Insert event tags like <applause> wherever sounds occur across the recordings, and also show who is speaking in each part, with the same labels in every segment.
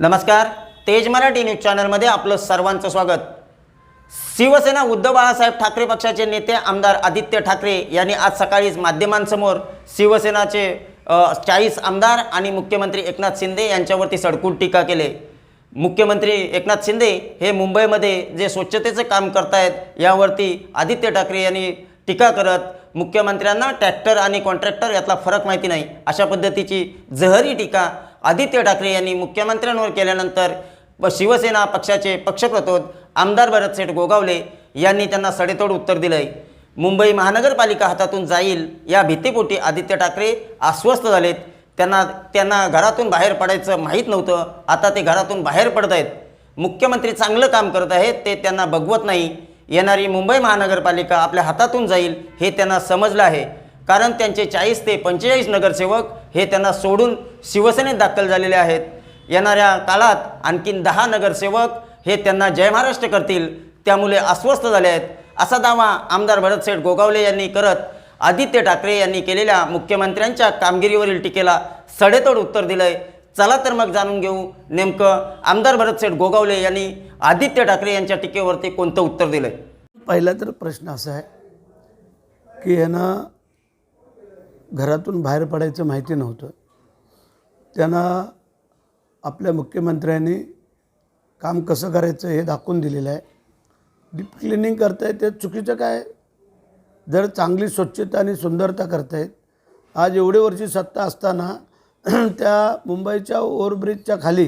Speaker 1: नमस्कार तेज मराठी न्यूज चॅनलमध्ये आपलं सर्वांचं स्वागत. शिवसेना उद्धव बाळासाहेब ठाकरे पक्षाचे नेते आमदार आदित्य ठाकरे यांनी आज सकाळीच माध्यमांसमोर शिवसेनाचे चाळीस आमदार आणि मुख्यमंत्री एकनाथ शिंदे यांच्यावरती सडकून टीका केले. मुख्यमंत्री एकनाथ शिंदे हे मुंबईमध्ये जे स्वच्छतेचं काम करतायत यावरती आदित्य ठाकरे यांनी टीका करत मुख्यमंत्र्यांना ट्रॅक्टर आणि कॉन्ट्रॅक्टर यातला फरक माहिती नाही. अशा पद्धतीची जहरी टीका आदित्य ठाकरे यांनी मुख्यमंत्र्यांवर केल्यानंतर व शिवसेना पक्षाचे पक्षप्रतोद आमदार भरतसेठ गोगावले यांनी त्यांना सडेतोड उत्तर दिलंय. मुंबई महानगरपालिका हातातून जाईल या भीतीपोटी आदित्य ठाकरे अस्वस्थ झालेत. त्यांना त्यांना घरातून बाहेर पडायचं माहीत नव्हतं. आता ते घरातून बाहेर पडत आहेत. मुख्यमंत्री चांगलं काम करत आहेत ते त्यांना बघवत नाही. येणारी मुंबई महानगरपालिका आपल्या हातातून जाईल हे त्यांना समजलं आहे. कारण त्यांचे चाळीस ते पंचेचाळीस नगरसेवक हे त्यांना सोडून शिवसेनेत दाखल झालेले आहेत. येणाऱ्या काळात आणखीन दहा नगरसेवक हे त्यांना जय महाराष्ट्र करतील त्यामुळे अस्वस्थ झाले आहेत. असा दावा आमदार भरतसेठ गोगावले यांनी करत आदित्य ठाकरे यांनी केलेल्या मुख्यमंत्र्यांच्या कामगिरीवरील टीकेला सडेतोड उत्तर दिलंय. चला तर मग जाणून घेऊ नेमकं आमदार भरतसेठ गोगावले यांनी आदित्य ठाकरे यांच्या टीकेवरती कोणतं उत्तर दिलंय?
Speaker 2: पहिला तर प्रश्न असा आहे की यांना घरातून बाहेर पडायचं माहिती नव्हतं. त्यांना आपल्या मुख्यमंत्र्यांनी काम कसं करायचं हे दाखवून दिलेलं आहे. डीप क्लिनिंग करतायत ते चुकीचं काय? जर चांगली स्वच्छता आणि सुंदरता करतायत. आज एवढे वर्षी सत्ता असताना <clears throat> त्या मुंबईच्या ओव्हरब्रिजच्या खाली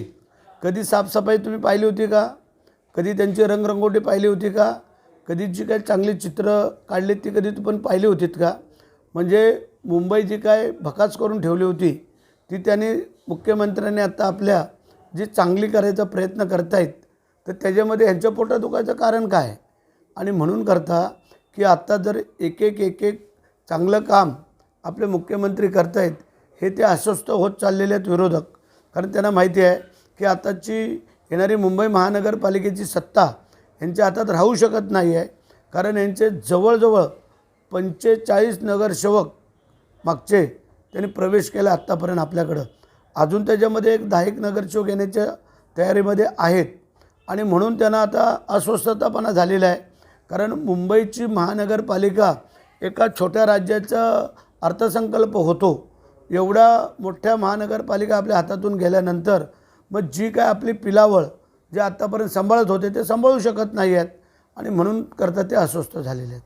Speaker 2: कधी साफसफाई तुम्ही पाहिली होती का? कधी त्यांची रंगरंगोटी पाहिली होती का? कधी जी काही चांगली चित्र काढली ती कधी तू पण पाहिली होतीत का? म्हणजे मुंबई जी काय भकास करून ठेवली होती ती त्यांनी मुख्यमंत्र्यांनी आता आपल्या जी चांगली करायचा प्रयत्न करतायत तर त्याच्यामध्ये ह्यांच्या पोटात दुखायचं कारण काय? आणि म्हणून करता की आत्ता जर एक एक एक एक चांगलं काम आपले मुख्यमंत्री करतायत हे ते अस्वस्थ होत चाललेले आहेत विरोधक. कारण त्यांना माहिती आहे की आताची येणारी मुंबई महानगरपालिकेची सत्ता यांच्या हातात राहू शकत नाही आहे कारण यांचे जवळजवळ पंचेचाळीस नगरसेवक मागचे त्यांनी प्रवेश केला आत्तापर्यंत आपल्याकडं. अजून त्याच्यामध्ये एक दहा एक नगरसेवक येण्याच्या तयारीमध्ये आहेत. आणि म्हणून त्यांना आता अस्वस्थतापणा झालेला आहे. कारण मुंबईची महानगरपालिका एका छोट्या राज्याचा अर्थसंकल्प होतो. एवढ्या मोठ्या महानगरपालिका आपल्या हातातून गेल्यानंतर मग जी काय आपली पिलावळ जे आत्तापर्यंत सांभाळत होते ते सांभाळू शकत नाही आहेत. आणि म्हणून करता ते अस्वस्थ झालेले आहेत.